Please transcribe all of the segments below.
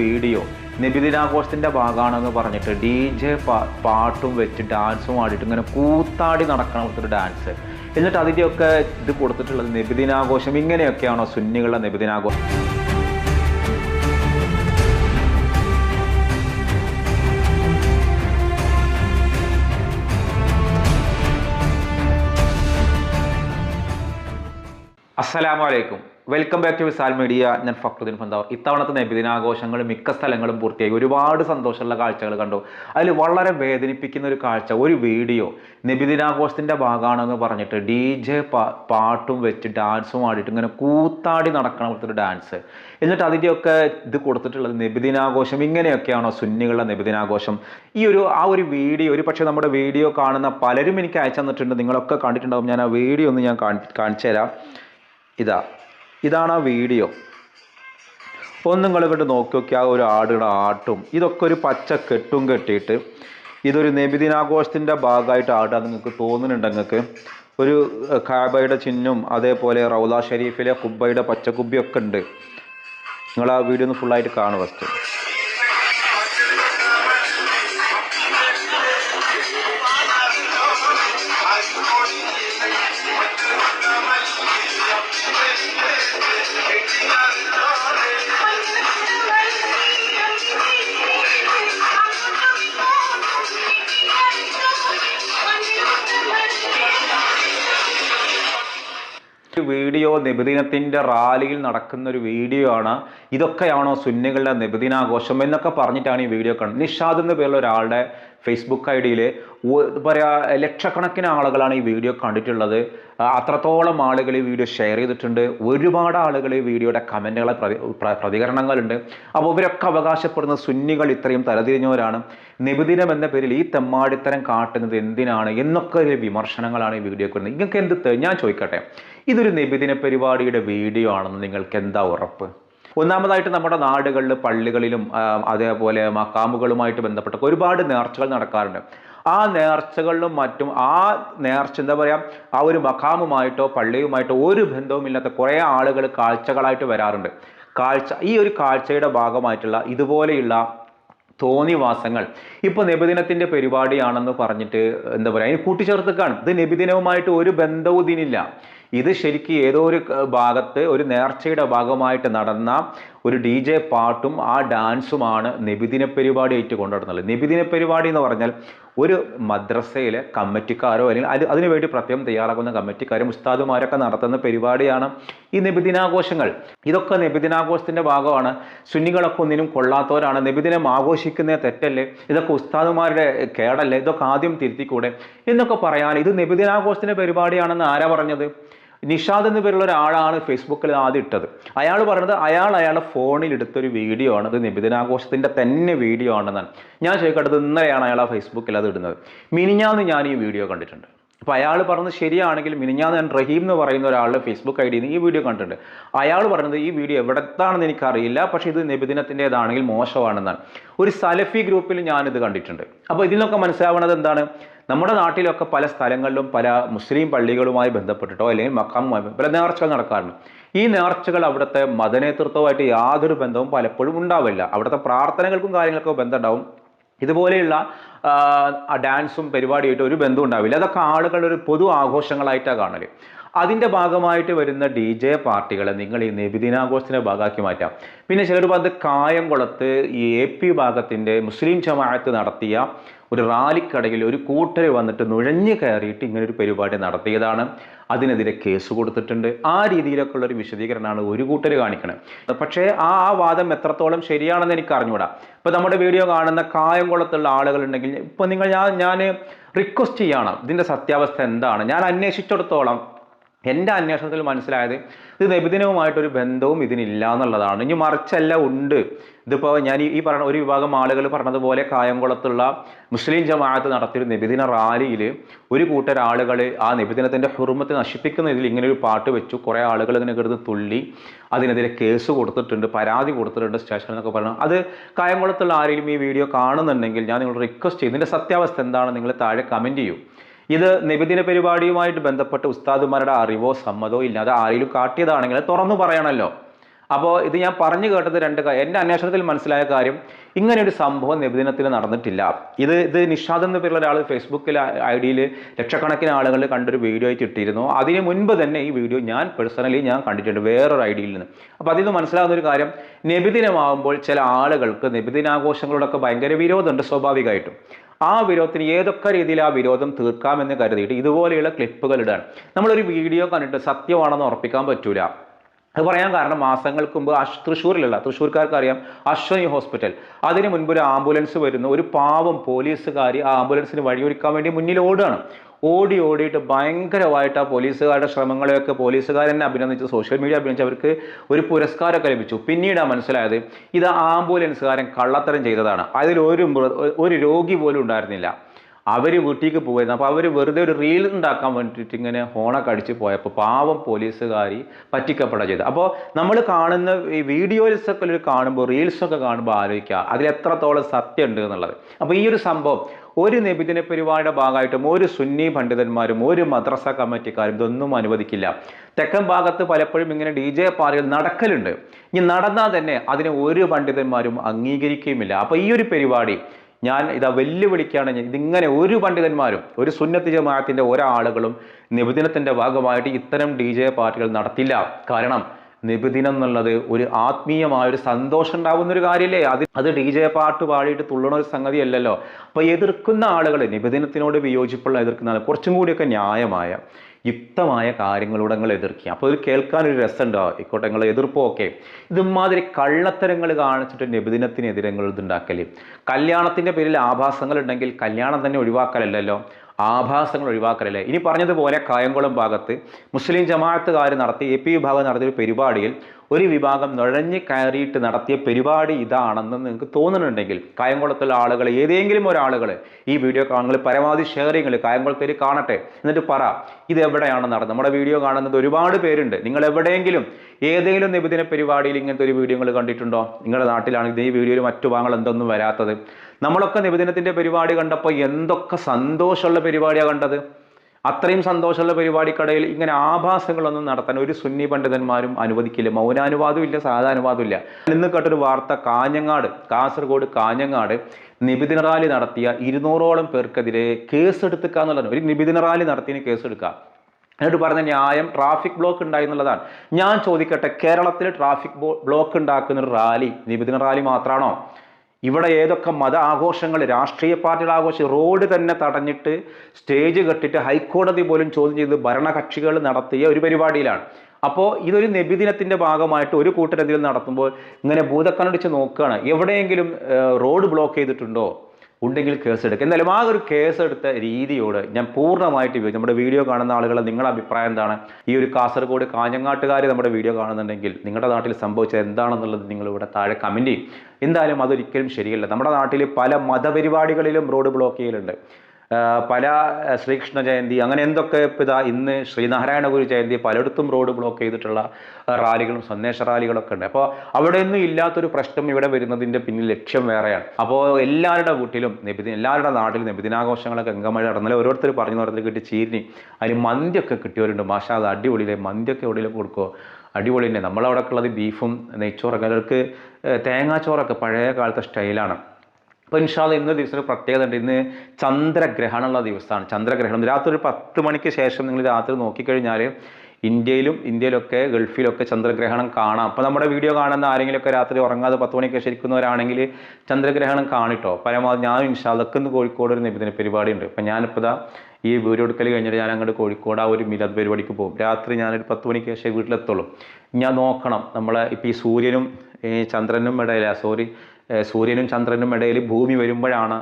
Video. നബിദിനാഘോഷത്തിന്റെ ഭാഗമാണെന്ന് പറഞ്ഞിട്ട് D J പാട്ടും വെച്ച് ഡാൻസും ആടിയിട്ട് ഇങ്ങനെ കൂത്താടി നടക്കണം ഒരു ഡാൻസ്. എന്നിട്ട് അതിന്റെയൊക്കെ ഇത് കൊടുത്തിട്ടുള്ളത് നബിദിനാഘോഷം. ഇങ്ങനെയൊക്കെയാണോ സുന്നികളുടെ നബിദിനാഘോഷം? അസ്സലാമു അലൈക്കും welcome back to Wisal media. ഞാൻ ഫക്രുദ്ദീൻ ഫന്താവർ ഇത്തവണത്തെ നബിദിനാഘോഷങ്ങൾ മിക്ക സ്ഥലങ്ങളും പൂർത്തിയായി. ഒരുപാട് സന്തോഷമുള്ള കാഴ്ചകൾ കണ്ടു. അതിൽ വളരെ വേദനിപ്പിക്കുന്ന ഒരു കാഴ്ച ഒരു വീഡിയോ നബിദിനാഘോഷത്തിന്റെ ഭാഗമാണെന്ന് പറഞ്ഞിട്ട് ഡി ജെ പാട്ടും വെച്ച് ഡാൻസും ആടിയിട്ട് ഇങ്ങനെ കൂത്താടി നടക്കണം ഒരു ഡാൻസ്. എന്നിട്ട് അതിന്റെയൊക്കെ ഇത് കൊടുത്തിട്ടുള്ളത് നബിദിനാഘോഷം ഇങ്ങനെയൊക്കെയാണോ സുന്നികളുടെ നബിദിനാഘോഷം ഈ ഒരു ആ ഒരു വീഡിയോ ഒരു പക്ഷേ നമ്മുടെ വീഡിയോ കാണുന്ന പലരും എനിക്ക് അയച്ചു തന്നിട്ടുണ്ട്. നിങ്ങളൊക്കെ കണ്ടിട്ടുണ്ടാകും ഞാൻ ആ വീഡിയോ ഒന്ന് ഞാൻ കാണിച്ചു തരാം. ഇതാ ഇതാണ് ആ വീഡിയോ. ഒന്ന് നിങ്ങൾ ഇങ്ങോട്ട് നോക്കി നോക്കി ആ ഒരു ആടുടെ ആട്ടും ഇതൊക്കെ ഒരു പച്ച കെട്ടും കെട്ടിയിട്ട് ഇതൊരു നബിദിനാഘോഷത്തിന്റെ ഭാഗമായിട്ട് ആടാൻ നിങ്ങൾക്ക് തോന്നുന്നുണ്ട് നിങ്ങൾക്ക്. ഒരു കാബയുടെ ചിഹ്നും അതേപോലെ റൗല ഷെരീഫിലെ കുബ്ബയുടെ പച്ചക്കുബ്ബിയൊക്കെ ഉണ്ട്. നിങ്ങൾ ആ വീഡിയോ ഒന്ന് ഫുള്ളായിട്ട് കാണുക ഫസ്റ്റ് വീഡിയോ നബിദിനത്തിന്റെ റാലിയിൽ നടക്കുന്ന ഒരു വീഡിയോ ആണ്. ഇതൊക്കെയാണോ സുന്നികളുടെ നബിദിനാഘോഷം എന്നൊക്കെ പറഞ്ഞിട്ടാണ് ഈ വീഡിയോ കാണുന്നത്. നിഷാദ് എന്ന പേരുള്ള ഒരാളുടെ ഫേസ്ബുക്ക് ഐ ഡിയിൽ പറയാ ലക്ഷക്കണക്കിന് ആളുകളാണ് ഈ വീഡിയോ കണ്ടിട്ടുള്ളത്. അത്രത്തോളം ആളുകൾ ഈ വീഡിയോ ഷെയർ ചെയ്തിട്ടുണ്ട്. ഒരുപാട് ആളുകൾ ഈ വീഡിയോയുടെ കമന്റുകളെ പ്രതികരണങ്ങളുണ്ട്. അപ്പോൾ ഇവരൊക്കെ അവകാശപ്പെടുന്ന സുന്നികൾ ഇത്രയും തലതിരിഞ്ഞവരാണ്. നിബിദിനം എന്ന പേരിൽ ഈ തെമ്മാടിത്തരം കാട്ടുന്നത് എന്തിനാണ് എന്നൊക്കെ വിമർശനങ്ങളാണ് ഈ വീഡിയോ വരുന്നത്. നിങ്ങൾക്ക് എന്ത് ഞാൻ ചോദിക്കട്ടെ. ഇതൊരു നിബിദിന പരിപാടിയുടെ വീഡിയോ ആണെന്ന് നിങ്ങൾക്ക് എന്താ ഉറപ്പ്? ഒന്നാമതായിട്ട് നമ്മുടെ നാടുകളിൽ പള്ളികളിലും അതേപോലെ മക്കാമുകളുമായിട്ട് ബന്ധപ്പെട്ട ഒരുപാട് നേർച്ചകൾ നടക്കാറുണ്ട്. ആ നേർച്ചകളിലും മറ്റും ആ നേർച്ച എന്താ പറയുക ആ ഒരു മക്കാമുമായിട്ടോ പള്ളിയുമായിട്ടോ ഒരു ബന്ധവുമില്ലാത്ത കുറേ ആളുകൾ കാഴ്ചകളായിട്ട് വരാറുണ്ട്. കാഴ്ച ഈ ഒരു കാഴ്ചയുടെ ഭാഗമായിട്ടുള്ള ഇതുപോലെയുള്ള തോന്നിവാസങ്ങൾ ഇപ്പോൾ നബിദിനത്തിന്റെ പരിപാടിയാണെന്ന് പറഞ്ഞിട്ട് എന്താ പറയുക അതിന് കൂട്ടിച്ചേർത്തക്കാണ് ഇത് നബിദിനവുമായിട്ട് ഒരു ബന്ധവും ഇതിനില്ല. ഇത് ശരിക്കും ഏതോ ഒരു ഭാഗത്ത് ഒരു നേർച്ചയുടെ ഭാഗമായിട്ട് നടന്ന ഒരു ഡി ജെ പാട്ടും ആ ഡാൻസുമാണ് നബിദിന പരിപാടിയായിട്ട് കൊണ്ടുനടന്നത് നിബിദിന പരിപാടി എന്ന് പറഞ്ഞാൽ ഒരു മദ്രസയിലെ കമ്മിറ്റിക്കാരോ അല്ലെങ്കിൽ അത് അതിനുവേണ്ടി പ്രത്യേകം തയ്യാറാക്കുന്ന കമ്മിറ്റിക്കാരും ഉസ്താദുമാരൊക്കെ നടത്തുന്ന പരിപാടിയാണ് ഈ നിബിദിനാഘോഷങ്ങൾ. ഇതൊക്കെ നിബിദിനാഘോഷത്തിന്റെ ഭാഗമാണ്. സുന്നികളൊക്കെ ഒന്നിനും കൊള്ളാത്തവരാണ്. നിബിദിനം ആഘോഷിക്കുന്നത് തെറ്റല്ലേ? ഇതൊക്കെ ഉസ്താദുമാരുടെ കേടല്ലേ? ഇതൊക്കെ ആദ്യം തിരുത്തിക്കൂടെ? എന്നൊക്കെ പറയാൻ ഇത് നിബിദിനാഘോഷത്തിന്റെ പരിപാടിയാണെന്ന് ആരാ പറഞ്ഞത്? നിഷാദ് എന്ന് പേരുള്ള ഒരാളാണ് ഫേസ്ബുക്കിൽ ആദ്യം ഇട്ടത്. അയാൾ പറഞ്ഞത് അയാൾ അയാളുടെ ഫോണിൽ എടുത്തൊരു വീഡിയോ ആണ്. ഇത് നിബിദിനാഘോഷത്തിന്റെ തന്നെ വീഡിയോ ആണെന്നാണ്. ഞാൻ ചോദിക്കട്ടത് ഇന്നലെയാണ് അയാൾ ആ ഫേസ്ബുക്കിൽ അത് ഇടുന്നത്. മിനിഞ്ഞാന്ന് ഞാൻ ഈ വീഡിയോ കണ്ടിട്ടുണ്ട്. അപ്പോൾ അയാൾ പറഞ്ഞത് ശരിയാണെങ്കിൽ മിനിഞ്ഞാന്ന് ഞാൻ റഹീം എന്ന് പറയുന്ന ഒരാളുടെ ഫേസ്ബുക്ക് ഐ ഡിയിൽ നിന്ന് ഈ വീഡിയോ കണ്ടിട്ടുണ്ട്. അയാൾ പറഞ്ഞത് ഈ വീഡിയോ എവിടത്താണെന്ന് എനിക്കറിയില്ല പക്ഷേ ഇത് നിബിദിനത്തിന്റെതാണെങ്കിൽ മോശമാണെന്നാണ്. ഒരു സലഫി ഗ്രൂപ്പിൽ ഞാനിത് കണ്ടിട്ടുണ്ട്. അപ്പോൾ ഇതിലൊക്കെ മനസ്സിലാവുന്നത് എന്താണ്? നമ്മുടെ നാട്ടിലൊക്കെ പല സ്ഥലങ്ങളിലും പല മുസ്ലിം പള്ളികളുമായി ബന്ധപ്പെട്ടിട്ടോ അല്ലെങ്കിൽ മക്കാമുമായി പല നേർച്ചകൾ നടക്കാറുണ്ട്. ഈ നേർച്ചകൾ അവിടുത്തെ മതനേതൃത്വമായിട്ട് യാതൊരു ബന്ധവും പലപ്പോഴും ഉണ്ടാവില്ല. അവിടുത്തെ പ്രാർത്ഥനകൾക്കും കാര്യങ്ങൾക്കും ബന്ധം ഉണ്ടാവും. ഇതുപോലെയുള്ള ഡാൻസും പരിപാടിയായിട്ട് ഒരു ബന്ധവും ഉണ്ടാവില്ല. അതൊക്കെ ആളുകളുടെ ഒരു പൊതു ആഘോഷങ്ങളായിട്ടാണ് കാണൽ. അതിന്റെ ഭാഗമായിട്ട് വരുന്ന ഡി ജെ പാർട്ടികളെ നിങ്ങൾ ഈ നിബിദിനാഘോഷത്തിന്റെ ഭാഗമാക്കി മാറ്റാം. പിന്നെ ചിലർ പറഞ്ഞത് കായംകുളത്ത് ഈ എ പി ഭാഗത്തിന്റെ മുസ്ലിം ജമാഅത്ത് നടത്തിയ ഒരു റാലിക്കടയിൽ ഒരു കൂട്ടർ വന്നിട്ട് നുഴഞ്ഞു കയറിയിട്ട് ഇങ്ങനെ ഒരു പരിപാടി നടത്തിയതാണ്. അതിനെതിരെ കേസ് കൊടുത്തിട്ടുണ്ട്. ആ രീതിയിലൊക്കെ ഉള്ള ഒരു വിശദീകരണമാണ് ഒരു കൂട്ടർ കാണിക്കുന്നത് പക്ഷേ ആ ആ വാദം എത്രത്തോളം ശരിയാണെന്ന് എനിക്ക് അറിഞ്ഞുകൂടാ. ഇപ്പോൾ നമ്മുടെ വീഡിയോ കാണുന്ന കായംകുളത്തുള്ള ആളുകളുണ്ടെങ്കിൽ ഇപ്പോൾ നിങ്ങൾ ഞാൻ ഞാൻ റിക്വസ്റ്റ് ചെയ്യണം ഇതിന്റെ സത്യാവസ്ഥ എന്താണ്? ഞാൻ അന്വേഷിച്ചിടത്തോളം എന്റെ അന്വേഷണത്തിൽ മനസ്സിലായത് ഇത് നബിദിനവുമായിട്ടൊരു ബന്ധവും ഇതിനില്ല എന്നുള്ളതാണ് ഇനി മറിച്ചല്ല ഉണ്ട്. ഇതിപ്പോൾ ഞാൻ ഈ- പറഞ്ഞ ഒരു വിഭാഗം ആളുകൾ പറഞ്ഞതുപോലെ കായംകുളത്തുള്ള മുസ്ലിം ജമാഅത്ത് നടത്തിയൊരു നബിദിന റാലിയിൽ ഒരു കൂട്ടർ ആളുകൾ ആ നബിദിനത്തിന്റെ ഹുറുമത്തെ നശിപ്പിക്കുന്ന ഇതിൽ ഇങ്ങനെ ഒരു പാട്ട് വെച്ചു. കുറേ ആളുകൾ ഇതിനെ കിടന്ന് തുള്ളി അതിനെതിരെ കേസ് കൊടുത്തിട്ടുണ്ട് പരാതി കൊടുത്തിട്ടുണ്ട് സ്റ്റേഷനിൽ എന്നൊക്കെ പറഞ്ഞു. അത് കായംകുളത്തുള്ള ആരെങ്കിലും ഈ വീഡിയോ കാണുന്നുണ്ടെങ്കിൽ ഞാൻ നിങ്ങളോട് റിക്വസ്റ്റ് ചെയ്യും. ഇതിന്റെ സത്യാവസ്ഥ എന്താണ്? നിങ്ങൾ താഴെ കമന്റ് ചെയ്യൂ. ഇത് നിബിദിന പരിപാടിയുമായിട്ട് ബന്ധപ്പെട്ട് ഉസ്താദുമാരുടെ അറിവോ സമ്മതോ ഇല്ലാതെ ആരെങ്കിലും കാട്ടിയതാണെങ്കിൽ തുറന്നു പറയണമല്ലോ അപ്പോൾ ഇത് ഞാൻ പറഞ്ഞു കേട്ടത് രണ്ട് എന്റെ അന്വേഷണത്തിൽ മനസ്സിലായ കാര്യം ഇങ്ങനെ ഒരു സംഭവം നിബിദിനത്തിൽ നടന്നിട്ടില്ല. ഇത് ഇത് നിഷാദ് എന്ന പേരുള്ള ഒരാൾ ഫേസ്ബുക്കിൽ ഐ ഡിയിൽ ലക്ഷക്കണക്കിന് ആളുകൾ കണ്ടൊരു വീഡിയോ ആയിട്ട് ഇട്ടിരുന്നു. അതിന് മുൻപ് തന്നെ ഈ വീഡിയോ ഞാൻ പേഴ്സണലി ഞാൻ കണ്ടിട്ടുണ്ട് വേറൊരു ഐ ഡിയിൽ നിന്ന്. അപ്പോൾ അതിൽ നിന്ന് മനസ്സിലാകുന്ന ഒരു കാര്യം നബിദിനമാകുമ്പോൾ ചില ആളുകൾക്ക് നബിദിനാഘോഷങ്ങളോടൊക്കെ ഭയങ്കര വിരോധമുണ്ട് സ്വാഭാവികമായിട്ടും. ആ വിരോധത്തിന് ഏതൊക്കെ രീതിയിൽ ആ വിരോധം തീർക്കാമെന്ന് കരുതിയിട്ട് ഇതുപോലെയുള്ള ക്ലിപ്പുകൾ ഇടാൻ നമ്മളൊരു വീഡിയോ കണ്ടിട്ട് സത്യമാണെന്ന് ഉറപ്പിക്കാൻ പറ്റൂല. അത് പറയാൻ കാരണം മാസങ്ങൾക്ക് മുമ്പ് അശ് തൃശ്ശൂർക്കാർക്ക് അറിയാം അശ്വനി ഹോസ്പിറ്റൽ. അതിന് മുൻപ് ഒരു ആംബുലൻസ് വരുന്നു. ഒരു പാവം പോലീസുകാരി ആ ആംബുലൻസിന് വഴിയൊരുക്കാൻ വേണ്ടി മുന്നിൽ ഓടുകയാണ് ഓടി ഓടിയിട്ട് ഭയങ്കരമായിട്ട് ആ പോലീസുകാരുടെ ശ്രമങ്ങളെയൊക്കെ പോലീസുകാരെന്നെ അഭിനന്ദിച്ച് സോഷ്യൽ മീഡിയ അഭിനന്ദിച്ച് അവർക്ക് ഒരു പുരസ്കാരമൊക്കെ ലഭിച്ചു. പിന്നീടാണ് മനസ്സിലായത് ഇത് ആംബുലൻസുകാരൻ കള്ളത്തരം ചെയ്തതാണ്. അതിൽ ഒരു ഒരു രോഗി പോലും ഉണ്ടായിരുന്നില്ല. അവർ വീട്ടിലേക്ക് പോയിരുന്നു അപ്പോൾ അവർ വെറുതെ ഒരു റീൽ ഉണ്ടാക്കാൻ വേണ്ടിയിട്ട് ഇങ്ങനെ ഹോണൊക്കെ അടിച്ച് പോയപ്പോൾ പാവം പോലീസുകാരി പറ്റിക്കപ്പെടുക ചെയ്തു അപ്പോൾ നമ്മൾ കാണുന്ന ഈ വീഡിയോസൊക്കെ കാണുമ്പോൾ റീൽസൊക്കെ കാണുമ്പോൾ ആലോചിക്കുക അതിൽ എത്രത്തോളം സത്യം ഉണ്ട് എന്നുള്ളത്. അപ്പോൾ ഈ ഒരു സംഭവം ഒരു നിബിദിന പരിപാടിയുടെ ഭാഗമായിട്ടും ഒരു സുന്നി പണ്ഡിതന്മാരും ഒരു മദ്രസ കമ്മിറ്റിക്കാരും ഇതൊന്നും അനുവദിക്കില്ല. തെക്കൻ ഭാഗത്ത് പലപ്പോഴും ഇങ്ങനെ ഡി ജെ പാർട്ടികൾ നടക്കലുണ്ട്. ഇനി നടന്നാൽ തന്നെ അതിനെ ഒരു പണ്ഡിതന്മാരും അംഗീകരിക്കുകയുമില്ല. അപ്പോൾ ഈ ഒരു പരിപാടി ഞാൻ ഇതാ വെല്ലുവിളിക്കുകയാണ് ഇതിങ്ങനെ ഒരു പണ്ഡിതന്മാരും ഒരു സുന്നത്ത് ജമാഅത്തിന്റെ ഒരാളുകളും നിബിദിനത്തിന്റെ ഭാഗമായിട്ട് ഇത്തരം ഡി ജെ പാർട്ടികൾ നടത്തില്ല. കാരണം നിബിദിനം എന്നുള്ളത് ഒരു ആത്മീയമായ ഒരു സന്തോഷം ഉണ്ടാകുന്ന ഒരു കാര്യമല്ലേ അത് അത് ഡി ജെ പാട്ട് പാടിയിട്ട് തുള്ളണ ഒരു സംഗതി അല്ലല്ലോ അപ്പൊ എതിർക്കുന്ന ആളുകൾ നിബിദിനത്തിനോട് വിയോജിപ്പുള്ള എതിർക്കുന്ന ആൾ കുറച്ചും കൂടിയൊക്കെ ന്യായമായ യുക്തമായ കാര്യങ്ങളോട് നിങ്ങൾ എതിർക്കുക. അപ്പോൾ ഇത് കേൾക്കാൻ ഒരു രസമുണ്ടോ? ഇക്കോട്ടെ നിങ്ങൾ എതിർപ്പോ ഒക്കെ. ഇതുമാതിരി കള്ളത്തരങ്ങൾ കാണിച്ചിട്ട് നിബിദിനത്തിനെതിരെ നിങ്ങൾ ഇതുണ്ടാക്കൽ. കല്യാണത്തിന്റെ പേരിൽ ആഭാസങ്ങൾ ഉണ്ടെങ്കിൽ കല്യാണം തന്നെ ഒഴിവാക്കലല്ലോ ആഭാസങ്ങൾ ഒഴിവാക്കലല്ലേ? ഇനി പറഞ്ഞതുപോലെ കായംകുളം ഭാഗത്ത് മുസ്ലിം ജമാഅത്തുകാർ നടത്തി എ പി വിഭാഗം നടത്തിയ ഒരു പരിപാടിയിൽ ഒരു വിഭാഗം നുഴഞ്ഞു കയറിയിട്ട് നടത്തിയ പരിപാടി ഇതാണെന്ന് നിങ്ങൾക്ക് തോന്നുന്നുണ്ടെങ്കിൽ കായംകുളത്തുള്ള ആളുകൾ ഏതെങ്കിലും ഒരാളുകൾ ഈ വീഡിയോ കാണുന്നത് പരമാവധി ഷെയർ ചെയ്യുന്നത് കായംകുളത്തേര് കാണട്ടെ. എന്നിട്ട് പറ ഇത് എവിടെയാണ് നടന്നത്? നമ്മുടെ വീഡിയോ കാണുന്നത് ഒരുപാട് പേരുണ്ട്. നിങ്ങൾ എവിടെയെങ്കിലും ഏതെങ്കിലും നിബിദിന പരിപാടിയിൽ ഇങ്ങനത്തെ ഒരു വീഡിയോ കണ്ടിട്ടുണ്ടോ? നിങ്ങളുടെ നാട്ടിലാണെങ്കിൽ ഈ വീഡിയോയിൽ മറ്റു ഭാഗങ്ങൾ എന്തൊന്നും വരാത്തത്. നമ്മളൊക്കെ നിബിദിനത്തിന്റെ പരിപാടി കണ്ടപ്പോൾ എന്തൊക്കെ സന്തോഷമുള്ള പരിപാടിയാണ് കണ്ടത്? അത്രയും സന്തോഷമുള്ള പരിപാടിക്കടയിൽ ഇങ്ങനെ ആഭാസങ്ങളൊന്നും നടത്താൻ ഒരു സുന്നി പണ്ഡിതന്മാരും അനുവദിക്കില്ല. മൗനാനുവാദവും ഇല്ല സാധാനുവാദവും ഇല്ല. ഇന്ന് കേട്ടൊരു വാർത്ത കാഞ്ഞങ്ങാട് കാസർഗോഡ് കാഞ്ഞങ്ങാട് നിബിദിന റാലി നടത്തിയ ഇരുന്നൂറോളം പേർക്കെതിരെ കേസെടുത്തുക എന്നുള്ളതാണ്. ഒരു നിബിദിന റാലി നടത്തിയതിന് കേസെടുക്കുക എന്നിട്ട് പറഞ്ഞ ന്യായം ട്രാഫിക് ബ്ലോക്ക് ഉണ്ടായി എന്നുള്ളതാണ്. ഞാൻ ചോദിക്കട്ടെ കേരളത്തിൽ ട്രാഫിക് ബ്ലോക്ക് ഉണ്ടാക്കുന്ന ഒരു റാലി നിബിദിന റാലി മാത്രമാണോ ഇവിടെ ഏതൊക്കെ മത ആഘോഷങ്ങൾ രാഷ്ട്രീയ പാർട്ടികൾ ആഘോഷം റോഡ് തന്നെ തടഞ്ഞിട്ട് സ്റ്റേജ് കെട്ടിട്ട് ഹൈക്കോടതി പോലും ചോദ്യം ചെയ്ത് ഭരണകക്ഷികൾ നടത്തിയ ഒരു പരിപാടിയിലാണ്. അപ്പോൾ ഇതൊരു നബിദിനത്തിന്റെ ഭാഗമായിട്ട് ഒരു കൂട്ടരതിൽ നടത്തുമ്പോൾ ഇങ്ങനെ ഭൂതക്കണ്ണടിച്ച് നോക്കുകയാണ്. എവിടെയെങ്കിലും റോഡ് ബ്ലോക്ക് ചെയ്തിട്ടുണ്ടോ? ഉണ്ടെങ്കിൽ കേസ് എടുക്കുക. എന്തായാലും ആ ഒരു കേസ് എടുത്ത രീതിയോട് ഞാൻ പൂർണമായിട്ട്. നമ്മുടെ വീഡിയോ കാണുന്ന ആളുകളെ നിങ്ങളുടെ അഭിപ്രായം എന്താണ്? ഈ ഒരു കാസർഗോഡ് കാഞ്ഞങ്ങാട്ടുകാർ നമ്മുടെ വീഡിയോ കാണുന്നുണ്ടെങ്കിൽ നിങ്ങളുടെ നാട്ടിൽ സംഭവിച്ചത് എന്താണെന്നുള്ളത് നിങ്ങൾ ഇവിടെ താഴെ കമന്റ് ചെയ്യും. എന്തായാലും അതൊരിക്കലും ശരിയല്ല. നമ്മുടെ നാട്ടിൽ പല മതപരിപാടികളിലും റോഡ് ബ്ലോക്ക് ചെയ്യലുണ്ട്. പല ശ്രീകൃഷ്ണ ജയന്തി അങ്ങനെ എന്തൊക്കെ ഇതാ ഇന്ന് ശ്രീനാരായണ ഗുരു ജയന്തി പലയിടത്തും റോഡ് ബ്ലോക്ക് ചെയ്തിട്ടുള്ള റാലികളും സന്ദേശ റാലികളൊക്കെ ഉണ്ട്. അപ്പോൾ അവിടെയൊന്നും ഇല്ലാത്തൊരു പ്രശ്നം ഇവിടെ വരുന്നതിന്റെ പിന്നിൽ ലക്ഷ്യം വേറെയാണ്. അപ്പോൾ എല്ലാവരുടെ വീട്ടിലും നബിദിന എല്ലാവരുടെ നാട്ടിലും നബിദിനാഘോഷങ്ങളൊക്കെ ഗംഗമഴ നടന്നാലും ഓരോരുത്തർ പറഞ്ഞു ഓരോരുത്തർ കിട്ടി ചീരിനി അതിന് മന്തിയൊക്കെ കിട്ടിയവരുണ്ട്. മാഷാ അത് അടിപൊളിയിലെ മന്തിയൊക്കെ എവിടെയും കൊടുക്കുമോ അടിപൊളി തന്നെ നമ്മളവിടെ ഉള്ളത് ബീഫും നെയ്ച്ചോറൊക്കെ അവർക്ക് തേങ്ങാച്ചോറൊക്കെ പഴയ കാലത്തെ സ്റ്റൈലാണ്. അപ്പോൾ ഇൻഷാല്ല ദിവസം ഒരു പ്രത്യേകത ഉണ്ട്. ഇന്ന് ചന്ദ്രഗ്രഹണമുള്ള ദിവസമാണ്. ചന്ദ്രഗ്രഹണം രാത്രി ഒരു പത്ത് മണിക്ക് ശേഷം നിങ്ങൾ രാത്രി നോക്കിക്കഴിഞ്ഞാൽ ഇന്ത്യയിലും ഇന്ത്യയിലൊക്കെ ഗൾഫിലൊക്കെ ചന്ദ്രഗ്രഹണം കാണാം. അപ്പോൾ നമ്മുടെ വീഡിയോ കാണുന്ന ആരെങ്കിലുമൊക്കെ രാത്രി ഉറങ്ങാതെ പത്ത് മണിക്ക് ശരിക്കുന്നവരാണെങ്കിൽ ചന്ദ്രഗ്രഹണം കാണിട്ടോ. പരമാവധി ഞാൻ ഇൻഷാല്ലക്ക് ഇന്ന് കോഴിക്കോട് ഒരു നിബിധന പരിപാടി ഉണ്ട്. അപ്പം ഞാനിപ്പോൾ ഇതാ ഈ വീഡിയോ എടുക്കൽ കഴിഞ്ഞിട്ട് ഞാൻ അങ്ങോട്ട് കോഴിക്കോട് ആ ഒരു മിലത് പരിപാടിക്ക് പോകും. രാത്രി ഞാനൊരു പത്ത് മണിക്ക് ശേഷം വീട്ടിലെത്തുള്ളൂ. ഞാൻ നോക്കണം. നമ്മളെ ഇപ്പോൾ ഈ സൂര്യനും ഈ ചന്ദ്രനും ഇടയില്ല സോറി സൂര്യനും ചന്ദ്രനും ഇടയിൽ ഭൂമി വരുമ്പോഴാണ്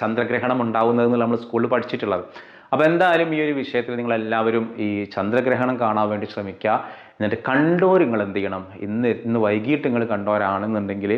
ചന്ദ്രഗ്രഹണം ഉണ്ടാകുന്നതെന്ന് നമ്മൾ സ്കൂളിൽ പഠിച്ചിട്ടുള്ളത്. അപ്പോൾ എന്തായാലും ഈ ഒരു വിഷയത്തിൽ നിങ്ങൾ എല്ലാവരും ഈ ചന്ദ്രഗ്രഹണം കാണാൻ വേണ്ടി ശ്രമിക്കുക. എന്നിട്ട് കണ്ടോർ നിങ്ങൾ എന്ത് ചെയ്യണം? ഇന്ന് ഇന്ന് വൈകിട്ട് നിങ്ങൾ കണ്ടോരാണെന്നുണ്ടെങ്കിൽ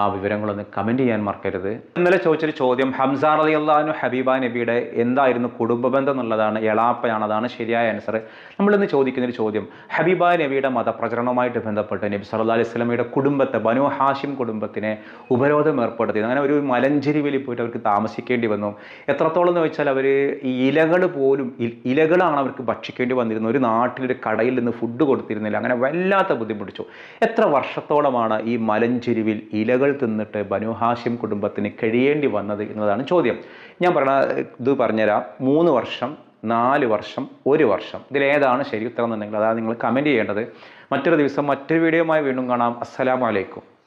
ആ വിവരങ്ങളൊന്ന് കമന്റ് ചെയ്യാൻ മറക്കരുത്. ഇന്നലെ ചോദിച്ചൊരു ചോദ്യം ഹംസ അലി അള്ളഹാനു ഹബീബ നബിയുടെ എന്തായിരുന്നു കുടുംബബന്ധം എന്നുള്ളതാണ് എളാപ്പയാണ് അതാണ് ശരിയായ ആൻസർ നമ്മളിന്ന് ചോദിക്കുന്നൊരു ചോദ്യം ഹബീബ നബിയുടെ മതപ്രചരണവുമായിട്ട് ബന്ധപ്പെട്ട് നബി സല്ലാ അലൈഹി സ്വലമയുടെ കുടുംബത്തെ ബനു ഹാഷിം കുടുംബത്തിനെ ഉപരോധം ഏർപ്പെടുത്തി. അങ്ങനെ ഒരു മലഞ്ചെരിവിൽ പോയിട്ട് അവർക്ക് താമസിക്കേണ്ടി വന്നു. എത്രത്തോളം എന്ന് വെച്ചാൽ അവർ ഈ ഇലകൾ പോലും ഇലകളാണ് അവർക്ക് ഭക്ഷിക്കേണ്ടി വന്നിരുന്നത്. ഒരു നാട്ടിലൊരു കടയിൽ നിന്ന് ഫുഡ് കൊടുത്തിരുന്നില്ല. അങ്ങനെ വല്ലാത്ത ബുദ്ധിമുട്ടിച്ചു. എത്ര വർഷത്തോളമാണ് ഈ മലഞ്ചെരിവിൽ ഇലകൾ തിന്നിട്ട് ബനു ഹാഷിം കുടുംബത്തിന് കഴിയേണ്ടി വന്നത് എന്നതാണ് ചോദ്യം. ഞാൻ പറഞ്ഞ ഇത് പറഞ്ഞുതരാം. മൂന്ന് വർഷം നാല് വർഷം ഒരു വർഷം. ഇതിലേതാണ് ശരി ഉത്തരം എന്നുണ്ടെങ്കിൽ അതാണ് നിങ്ങൾ കമന്റ് ചെയ്യേണ്ടത്. മറ്റൊരു ദിവസം മറ്റൊരു വീഡിയോയുമായി വീണ്ടും കാണാം. അസ്സലാമു അലൈക്കും.